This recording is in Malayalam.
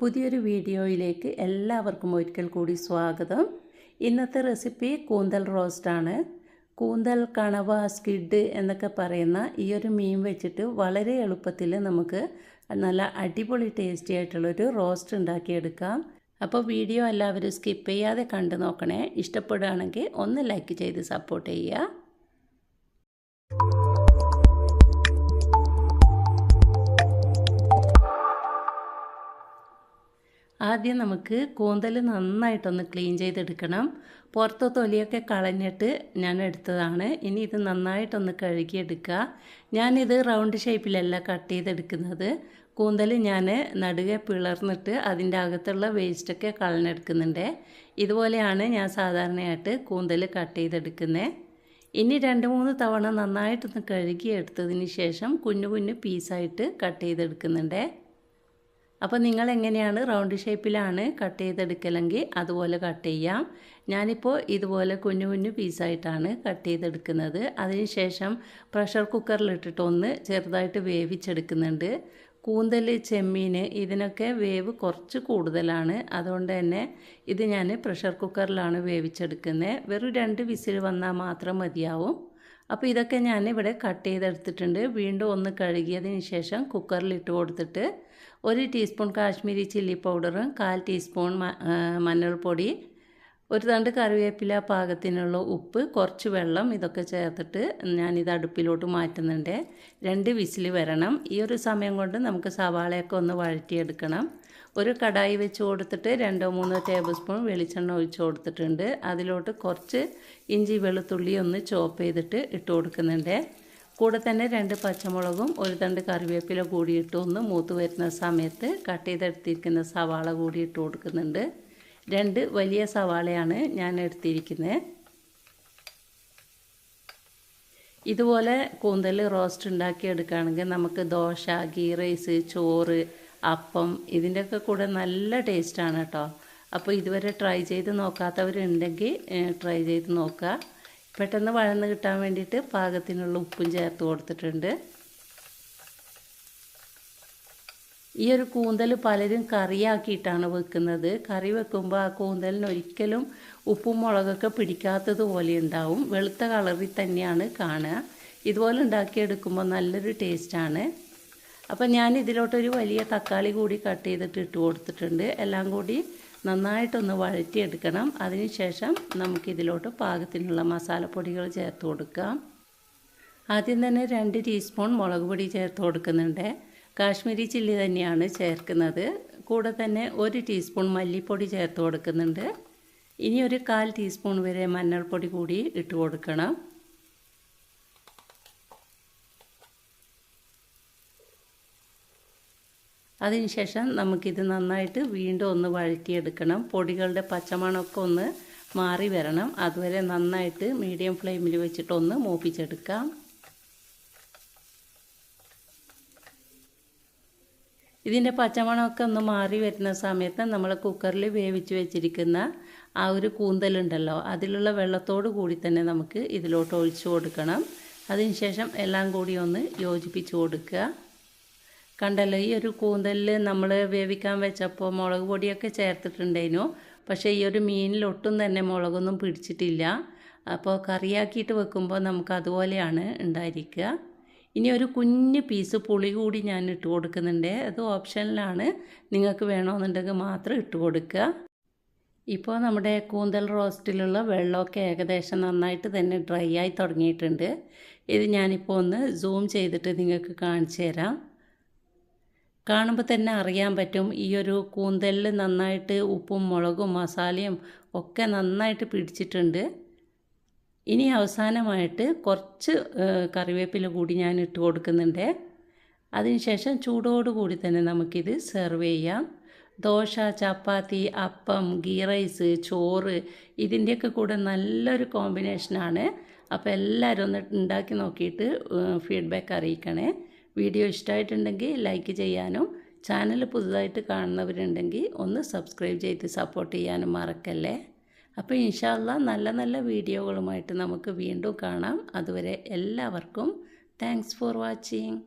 പുതിയൊരു വീഡിയോയിലേക്ക് എല്ലാവർക്കും ഒരിക്കൽ കൂടി സ്വാഗതം. ഇന്നത്തെ റെസിപ്പി കൂന്തൽ റോസ്റ്റാണ്. കൂന്തൽ കണവ സ്കിഡ് എന്നൊക്കെ പറയുന്ന ഈ ഒരു മീൻ വെച്ചിട്ട് വളരെ എളുപ്പത്തിൽ നമുക്ക് നല്ല അടിപൊളി ടേസ്റ്റി ആയിട്ടുള്ളൊരു റോസ്റ്റ് ഉണ്ടാക്കിയെടുക്കാം. അപ്പോൾ വീഡിയോ എല്ലാവരും സ്കിപ്പ് ചെയ്യാതെ കണ്ടു നോക്കണേ. ഇഷ്ടപ്പെടുകയാണെങ്കിൽ ഒന്ന് ലൈക്ക് ചെയ്ത് സപ്പോർട്ട് ചെയ്യുക. ആദ്യം നമുക്ക് കൂന്തൽ നന്നായിട്ടൊന്ന് ക്ലീൻ ചെയ്തെടുക്കണം. പുറത്ത് തൊലിയൊക്കെ കളഞ്ഞിട്ട് ഞാൻ എടുത്തതാണ്. ഇനി ഇത് നന്നായിട്ടൊന്ന് കഴുകിയെടുക്കുക. ഞാനിത് റൗണ്ട് ഷേപ്പിലല്ല കട്ട് ചെയ്തെടുക്കുന്നത്. കൂന്തൽ ഞാൻ നടുകെ പിളർന്നിട്ട് അതിന്റെ അകത്തുള്ള വേസ്റ്റൊക്കെ കളഞ്ഞെടുക്കുന്നുണ്ട്. ഇതുപോലെയാണ് ഞാൻ സാധാരണയായിട്ട് കൂന്തൽ കട്ട് ചെയ്തെടുക്കുന്നത് ഇനി രണ്ട് മൂന്ന് തവണ നന്നായിട്ടൊന്ന് കഴുകിയെടുത്തതിന് ശേഷം കുഞ്ഞു കുഞ്ഞു പീസായിട്ട് കട്ട് ചെയ്തെടുക്കുന്നുണ്ട്. അപ്പോൾ നിങ്ങൾ എങ്ങനെയാണ് റൗണ്ട് ഷേപ്പിലാണ് കട്ട് ചെയ്തെടുക്കലെങ്കിൽ അതുപോലെ കട്ട് ചെയ്യാം. ഞാനിപ്പോൾ ഇതുപോലെ കുഞ്ഞു കുഞ്ഞു പീസായിട്ടാണ് കട്ട് ചെയ്തെടുക്കുന്നത്. അതിനുശേഷം പ്രഷർ കുക്കറിലിട്ടിട്ട് ഒന്ന് ചെറുതായിട്ട് വേവിച്ചെടുക്കുന്നുണ്ട്. കൂന്തൽ ചെമ്മീൻ ഇതിനൊക്കെ വേവ് കുറച്ച് കൂടുതലാണ്. അതുകൊണ്ട് തന്നെ ഇത് ഞാൻ പ്രഷർ കുക്കറിലാണ് വേവിച്ചെടുക്കുന്നത്. വെറും രണ്ട് വിസിൽ വന്നാൽ മാത്രം മതിയാവും. അപ്പോൾ ഇതൊക്കെ ഞാൻ ഇവിടെ കട്ട് ചെയ്തെടുത്തിട്ടുണ്ട്. വീണ്ടും ഒന്ന് കഴുകിയതിന് ശേഷം കുക്കറിൽ ഇട്ട് കൊടുത്തിട്ട് ഒരു ടീസ്പൂൺ കാശ്മീരി ചില്ലി പൗഡറും കാൽ ടീസ്പൂൺ മഞ്ഞൾപ്പൊടി ഒരു തണ്ട് കറിവേപ്പില പാകത്തിനുള്ള ഉപ്പ് കുറച്ച് വെള്ളം ഇതൊക്കെ ചേർത്തിട്ട് ഞാനിത് അടുപ്പിലോട്ട് മാറ്റുന്നുണ്ട്. രണ്ട് വിസിൽ വരണം. ഈ ഒരു സമയം കൊണ്ട് നമുക്ക് സവാളയൊക്കെ ഒന്ന് വഴറ്റിയെടുക്കണം. ഒരു കടായി വെച്ച് കൊടുത്തിട്ട് രണ്ടോ മൂന്നോ ടേബിൾ സ്പൂൺ വെളിച്ചെണ്ണ ഒഴിച്ച് കൊടുത്തിട്ടുണ്ട്. അതിലോട്ട് കുറച്ച് ഇഞ്ചി വെളുത്തുള്ളി ഒന്ന് ചോപ്പ് ചെയ്തിട്ട് ഇട്ട് കൊടുക്കുന്നുണ്ട്. കൂടെ തന്നെ രണ്ട് പച്ചമുളകും ഒരു തണ്ട് കറിവേപ്പില കൂടി ഇട്ട് ഒന്ന് മൂത്ത് വരുന്ന സമയത്ത് കട്ട് ചെയ്തെടുത്തിരിക്കുന്ന സവാള കൂടി ഇട്ട് കൊടുക്കുന്നുണ്ട്. രണ്ട് വലിയ സവാളയാണ് ഞാൻ എടുത്തിരിക്കുന്നത്. ഇതുപോലെ കൂന്തൽ റോസ്റ്റ് ഉണ്ടാക്കി എടുക്കുകയാണെങ്കിൽ നമുക്ക് ദോശ ഗീ റൈസ് ചോറ് അപ്പം ഇതിന്റെയൊക്കെ കൂടെ നല്ല ടേസ്റ്റാണ് കേട്ടോ. അപ്പോൾ ഇതുവരെ ട്രൈ ചെയ്ത് നോക്കാത്തവരുണ്ടെങ്കിൽ ട്രൈ ചെയ്ത് നോക്കുക. പെട്ടെന്ന് വഴന്ന് കിട്ടാൻ വേണ്ടിയിട്ട് പാകത്തിനുള്ള ഉപ്പും ചേർത്ത് കൊടുത്തിട്ടുണ്ട്. ഈ ഒരു കൂന്തൽ പലരും കറിയാക്കിയിട്ടാണ് വെക്കുന്നത്. കറി വെക്കുമ്പോൾ ആ കൂന്തലിന് ഒരിക്കലും ഉപ്പും മുളകൊക്കെ പിടിക്കാത്തതുപോലെ ഉണ്ടാവും. വെളുത്ത കളറിൽ തന്നെയാണ് കാണുക. ഇതുപോലെ ഉണ്ടാക്കിയെടുക്കുമ്പോൾ നല്ലൊരു ടേസ്റ്റാണ് അപ്പം ഞാൻ ഇതിലോട്ടൊരു വലിയ തക്കാളി കൂടി കട്ട് ചെയ്തിട്ട് ഇട്ട് കൊടുത്തിട്ടുണ്ട്. എല്ലാം കൂടി നന്നായിട്ടൊന്ന് വഴറ്റിയെടുക്കണം. അതിനുശേഷം നമുക്കിതിലോട്ട് പാകത്തിനുള്ള മസാലപ്പൊടികൾ ചേർത്ത് കൊടുക്കാം. ആദ്യം തന്നെ രണ്ട് ടീസ്പൂൺ മുളക് പൊടി ചേർത്ത് കൊടുക്കുന്നുണ്ട്. കാശ്മീരി ചില്ലി തന്നെയാണ് ചേർക്കുന്നത്. കൂടെ തന്നെ ഒരു ടീസ്പൂൺ മല്ലിപ്പൊടി ചേർത്ത് കൊടുക്കുന്നുണ്ട്. ഇനി ഒരു കാൽ ടീസ്പൂൺ വരെ മഞ്ഞൾപ്പൊടി കൂടി ഇട്ട് കൊടുക്കണം. അതിനുശേഷം നമുക്കിത് നന്നായിട്ട് വീണ്ടും ഒന്ന് വഴറ്റിയെടുക്കണം. പൊടികളുടെ പച്ചമണമൊക്കെ ഒന്ന് മാറി വരണം. അതുവരെ നന്നായിട്ട് മീഡിയം ഫ്ലെയിമിൽ വെച്ചിട്ടൊന്ന് മൂപ്പിച്ചെടുക്കാം. ഇതിന്റെ പച്ചമണമൊക്കെ ഒന്ന് മാറി വരുന്ന സമയത്ത് നമ്മൾ കുക്കറിൽ വേവിച്ച് വെച്ചിരിക്കുന്ന ആ ഒരു കൂന്തലുണ്ടല്ലോ അതിലുള്ള വെള്ളത്തോട് കൂടി തന്നെ നമുക്ക് ഇതിലോട്ട് ഒഴിച്ചു കൊടുക്കണം. അതിനുശേഷം എല്ലാം കൂടി ഒന്ന് യോജിപ്പിച്ച് കൊടുക്കുക. കണ്ടല്ലോ ഈ ഒരു കൂന്തലിൽ നമ്മൾ വേവിക്കാൻ വെച്ചപ്പോൾ മുളക് പൊടിയൊക്കെ ചേർത്തിട്ടുണ്ടേനു പക്ഷേ ഈ ഒരു മീനിൽ ഒട്ടും തന്നെ മുളകൊന്നും പിടിച്ചിട്ടില്ല. അപ്പോൾ കറിയാക്കിയിട്ട് വെക്കുമ്പോൾ നമുക്ക് അതുപോലെയാണ് ഉണ്ടായിരിക്കുക. ഇനി ഒരു കുഞ്ഞ് പീസ് പുളി കൂടി ഞാൻ ഇട്ട് കൊടുക്കുന്നുണ്ട്. അത് ഓപ്ഷനിലാണ് നിങ്ങൾക്ക് വേണമെന്നുണ്ടെങ്കിൽ മാത്രം ഇട്ട് കൊടുക്കുക. ഇപ്പോൾ നമ്മുടെ കൂന്തൽ റോസ്റ്റിലുള്ള വെള്ളമൊക്കെ ഏകദേശം നന്നായിട്ട് തന്നെ ഡ്രൈ ആയി തുടങ്ങിയിട്ടുണ്ട്. ഇത് ഞാനിപ്പോൾ ഒന്ന് സൂം ചെയ്തിട്ട് നിങ്ങൾക്ക് കാണിച്ചു തരാം. കാണുമ്പോൾ തന്നെ അറിയാൻ പറ്റും ഈ ഒരു കൂന്തലിൽ നന്നായിട്ട് ഉപ്പും മുളകും മസാലയും ഒക്കെ നന്നായിട്ട് പിടിച്ചിട്ടുണ്ട്. ഇനി അവസാനമായിട്ട് കുറച്ച് കറിവേപ്പില കൂടി ഞാൻ ഇട്ട് കൊടുക്കുന്നുണ്ട്. അതിനുശേഷം ചൂടോടുകൂടി തന്നെ നമുക്കിത് സെർവ് ചെയ്യാം. ദോശ ചപ്പാത്തി അപ്പം ഗീ റൈസ് ചോറ് ഇതിന്റെയൊക്കെ കൂടെ നല്ലൊരു കോമ്പിനേഷനാണ് അപ്പോൾ എല്ലാവരും ഒന്ന് ഉണ്ടാക്കി നോക്കിയിട്ട് ഫീഡ്ബാക്ക് അറിയിക്കണേ. വീഡിയോ ഇഷ്ടമായിട്ടുണ്ടെങ്കിൽ ലൈക്ക് ചെയ്യാനും ചാനൽ പുതുതായിട്ട് കാണുന്നവരുണ്ടെങ്കിൽ ഒന്ന് സബ്സ്ക്രൈബ് ചെയ്ത് സപ്പോർട്ട് ചെയ്യാനും മറക്കല്ലേ? അപ്പോൾ ഇൻഷാല്ല നല്ല നല്ല വീഡിയോകളുമായിട്ട് നമുക്ക് വീണ്ടും കാണാം. അതുവരെ എല്ലാവർക്കും താങ്ക്സ് ഫോർ വാച്ചിങ്